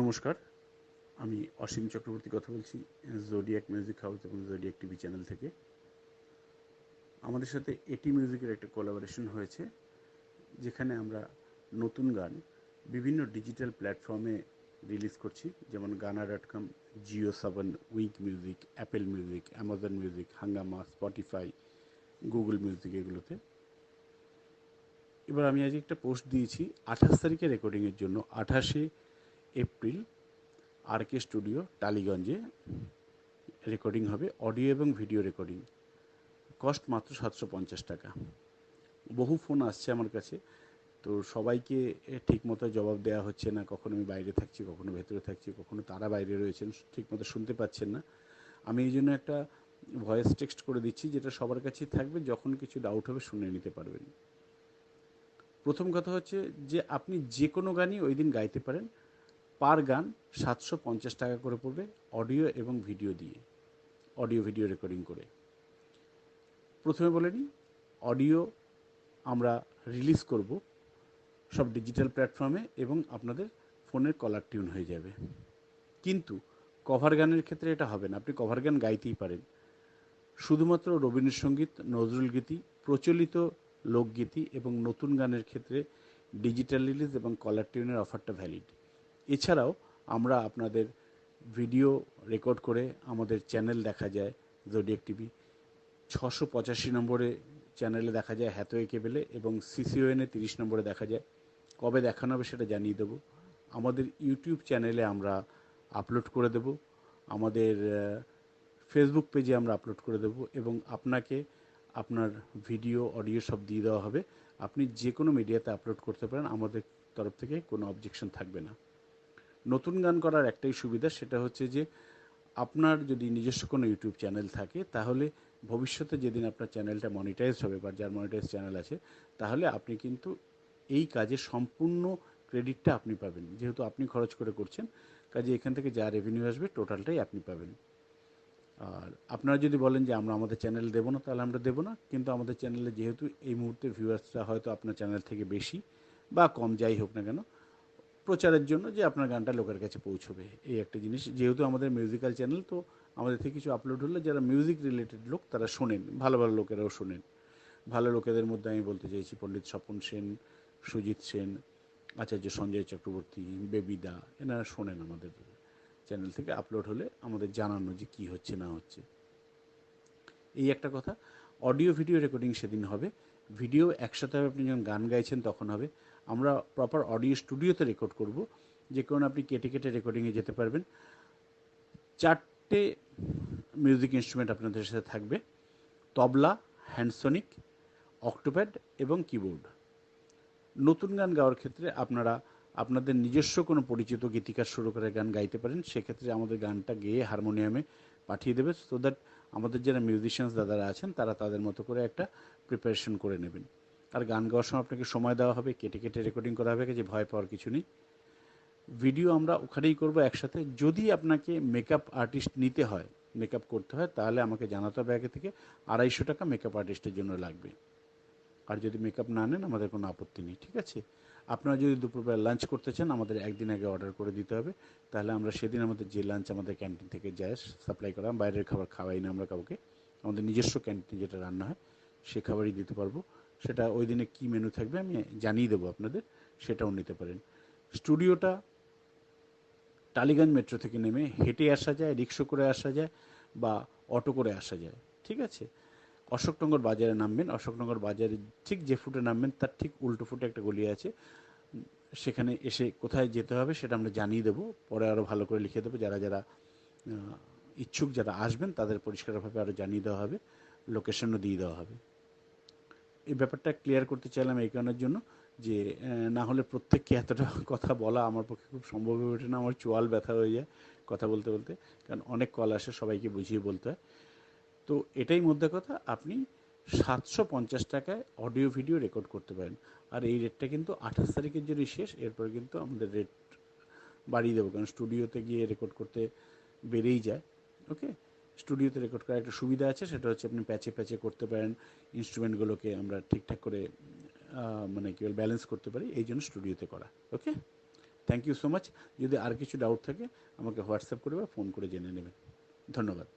নমস্কার। আমি অসীম চক্রবর্তী কথা বলছি জোডিয়াক মিউজিক হাউস এবং জোডিয়াক টিভি চ্যানেল থেকে। আমাদের সাথে এটি মিউজিকের একটা কোলাবোরেশন হয়েছে, যেখানে আমরা নতুন গান বিভিন্ন ডিজিটাল প্ল্যাটফর্মে রিলিজ করছি, যেমন Gaana dot com Jio Saavn Wynk music Apple music Amazon music Hungama Spotify Google music এগুলোতে। এবার আমি আজ একটা পোস্ট দিয়েছি, আঠাশ তারিখে রেকর্ডিংয়ের জন্য, আঠাশে এপ্রিল আর কে স্টুডিও, টালিগঞ্জে রেকর্ডিং হবে, অডিও এবং ভিডিও রেকর্ডিং। কস্ট মাত্র সাতশো পঞ্চাশ টাকা। বহু ফোন আসছে আমার কাছে, তো সবাইকে ঠিকমতো জবাব দেওয়া হচ্ছে না, কখনো আমি বাইরে থাকছি, কখনো ভেতরে থাকছি, কখনো তারা বাইরে রয়েছেন, ঠিকমতো শুনতে পাচ্ছেন না। আমি এই জন্য একটা ভয়েস টেক্সট করে দিচ্ছি, যেটা সবার কাছেই থাকবে, যখন কিছু ডাউট হবে শুনে নিতে পারবেন। প্রথম কথা হচ্ছে যে, আপনি যে কোনো গানই ওই দিন গাইতে পারেন পার গান সাতশো পঞ্চাশ টাকা করে পড়বে অডিও এবং ভিডিও দিয়ে, অডিও ভিডিও রেকর্ডিং করে। প্রথমে বলে নিই, অডিও আমরা রিলিজ করব সব ডিজিটাল প্ল্যাটফর্মে এবং আপনাদের ফোনের কলার টিউন হয়ে যাবে। কিন্তু কভার গানের ক্ষেত্রে এটা হবে না, আপনি কভার গান গাইতেই পারেন। শুধুমাত্র রবীন্দ্রসঙ্গীত, নজরুল গীতি, প্রচলিত লোকগীতি এবং নতুন গানের ক্ষেত্রে ডিজিটাল রিলিজ এবং কলার টিউনের অফারটা ভ্যালিড এছাড়াও আমরা আপনাদের ভিডিও রেকর্ড করে আমাদের চ্যানেল দেখা যায় জোডিয়াক টিভি ছশো পঁচাশি নম্বরে চ্যানেলে দেখা যায় হ্যাথওয়ে কেবেলে এবং সিসিওএনে তিরিশ নম্বরে দেখা যায়। কবে দেখানো হবে সেটা জানিয়ে দেবো। আমাদের ইউটিউব চ্যানেলে আমরা আপলোড করে দেব। আমাদের ফেসবুক পেজে আমরা আপলোড করে দেব এবং আপনাকে আপনার ভিডিও অডিও সব দিয়ে দেওয়া হবে। আপনি যে কোনো মিডিয়াতে আপলোড করতে পারেন। আমাদের তরফ থেকে কোনো অবজেকশন থাকবে না। নতুন গান করার একটাই সুবিধা সেটা হচ্ছে যে আপনার যদি নিজস্ব কোনো ইউটিউব চ্যানেল থাকে, তাহলে ভবিষ্যতে যেদিন আপনার চ্যানেলটা মনিটাইজ হবে বা যার মনিটাইজ চ্যানেল আছে, তাহলে আপনি কিন্তু এই কাজে সম্পূর্ণ ক্রেডিটটা আপনি পাবেন। যেহেতু আপনি খরচ করে করছেন, কাজে এখান থেকে যা রেভিনিউ আসবে টোটালটাই আপনি পাবেন। আর আপনারা যদি বলেন যে আমরা আমাদের চ্যানেল দেবো না, তাহলে আমরা দেবো না। কিন্তু আমাদের চ্যানেলে যেহেতু এই মুহূর্তে ভিউয়ার্সরা হয়তো আপনার চ্যানেল থেকে বেশি বা কম যাই হোক না কেন প্রচারের জন্য যে আপনার গানটা লোকের কাছে পৌঁছবে। এই একটা জিনিস। যেহেতু আমাদের মিউজিক্যাল চ্যানেল তো আমাদের থেকে কিছু আপলোড হলে যারা মিউজিক রিলেটেড লোক, তারা শোনেন। ভালো ভালো লোকেরাও শোনেন। ভালো লোকেদের মধ্যে আমি বলতে চাইছি পণ্ডিত স্বপন সেন, সুজিত সেন, আচার্য সঞ্জয় চক্রবর্তী বেবিদা এনারা শোনেন আমাদের চ্যানেল থেকে আপলোড হলে আমাদের জানানো যে কী হচ্ছে, না হচ্ছে। এই একটা কথা। অডিও ভিডিও রেকর্ডিং সেদিন হবে। ভিডিও একসাথে আপনি যখন গান গাইছেন তখন হবে। আমরা প্রপার অডিও স্টুডিওতে রেকর্ড করব। যে কারণে আপনি কেটে কেটে রেকর্ডিংয়ে যেতে পারবেন। চারটে মিউজিক ইনস্ট্রুমেন্ট আপনাদের সাথে থাকবে। তবলা হ্যান্ডসনিক অক্টোপ্যাড এবং কিবোর্ড নতুন গান গাওয়ার ক্ষেত্রে আপনারা আপনাদের নিজস্ব কোনো পরিচিত গীতিকার শুরু করে গান গাইতে পারেন। সেক্ষেত্রে আমাদের গানটা গেয়ে হারমোনিয়ামে পাঠিয়ে দেবে। সো দ্যাট আমাদের যারা মিউজিশিয়ানস দাদারা আছেন, তারা তাদের মতো করে একটা প্রিপারেশন করে নেবেন। আর গান গাওয়ার সময় আপনাকে সময় দেওয়া হবে, কেটে কেটে রেকর্ডিং করা হবে, যে ভয় পাওয়ার কিছু নেই। ভিডিও আমরা ওখানেই করব একসাথে। যদি আপনাকে মেকআপ আর্টিস্ট নিতে হয় মেকআপ করতে হয়, তাহলে আমাকে জানাতে হবে আগে থেকে, আড়াইশো টাকা মেকআপ আর্টিস্টের জন্য লাগবে। আর যদি মেকআপ না নেন, আমাদের কোনো আপত্তি নেই, ঠিক আছে? আপনারা যদি দুপুরবেলা লাঞ্চ করতে চান, আমাদের একদিন আগে অর্ডার করে দিতে হবে। তাহলে আমরা সেদিন আমাদের যে লাঞ্চ আমাদের ক্যান্টিন থেকে যায় সাপ্লাই করা বাইরের খাবার খাওয়াই না আমরা কাউকে। আমাদের নিজস্ব ক্যান্টিন যেটা রান্না হয়, সে খাবারই দিতে পারব। সেটা ওই দিনে কী মেনু থাকবে আমি জানিয়ে দেবো আপনাদের, সেটাও নিতে পারেন। স্টুডিওটা টালিগঞ্জ মেট্রো থেকে নেমে হেঁটে আসা যায়, রিক্সো করে আসা যায় বা অটো করে আসা যায়, ঠিক আছে? অশোকনগর বাজারে নামবেন, অশোকনগর বাজারে ঠিক যে ফুটে নামবেন, তার ঠিক উল্টো ফুটে একটা গলি আছে। সেখানে এসে কোথায় যেতে হবে সেটা আমরা জানিয়ে দেবো, পরে আরও ভালো করে লিখে দেবো। যারা যারা ইচ্ছুক যারা আসবেন, তাদের পরিষ্কারভাবে আরও জানিয়ে দেওয়া হবে, লোকেশনও দিয়ে দেওয়া হবে। এই ব্যাপারটা ক্লিয়ার করতে চাইলাম এই কারণের জন্য যে না হলে প্রত্যেককে এতটা কথা বলা আমার পক্ষে খুব সম্ভব হয়ে ওঠে না। আমার চোয়াল ব্যথা হয়ে যায় কথা বলতে বলতে। কারণ অনেক কল আসে সবাইকে বুঝিয়ে বলতে হয়। তো এটাই মধ্যে কথা, আপনি সাতশো পঞ্চাশ টাকায় অডিও ভিডিও রেকর্ড করতে পারেন। আর এই রেটটা কিন্তু আঠাশ তারিখের যদি শেষ। এরপর কিন্তু আমাদের রেট বাড়িয়ে দেবো। কারণ স্টুডিওতে গিয়ে রেকর্ড করতে বেড়েই যায়। ওকে স্টুডিওতে রেকর্ড করার একটা সুবিধা আছে, সেটা হচ্ছে আপনি প্যাচে প্যাচে করতে পারেন ইনস্ট্রুমেন্টগুলোকে আমরা ঠিকঠাক করে মানে কী ব্যালেন্স করতে পারি, এই জন্য স্টুডিওতে করা okay thank you so much যদি আর কিছু ডাউট থাকে, আমাকে হোয়াটসঅ্যাপ করে বা ফোন করে জেনে নেবেন। ধন্যবাদ।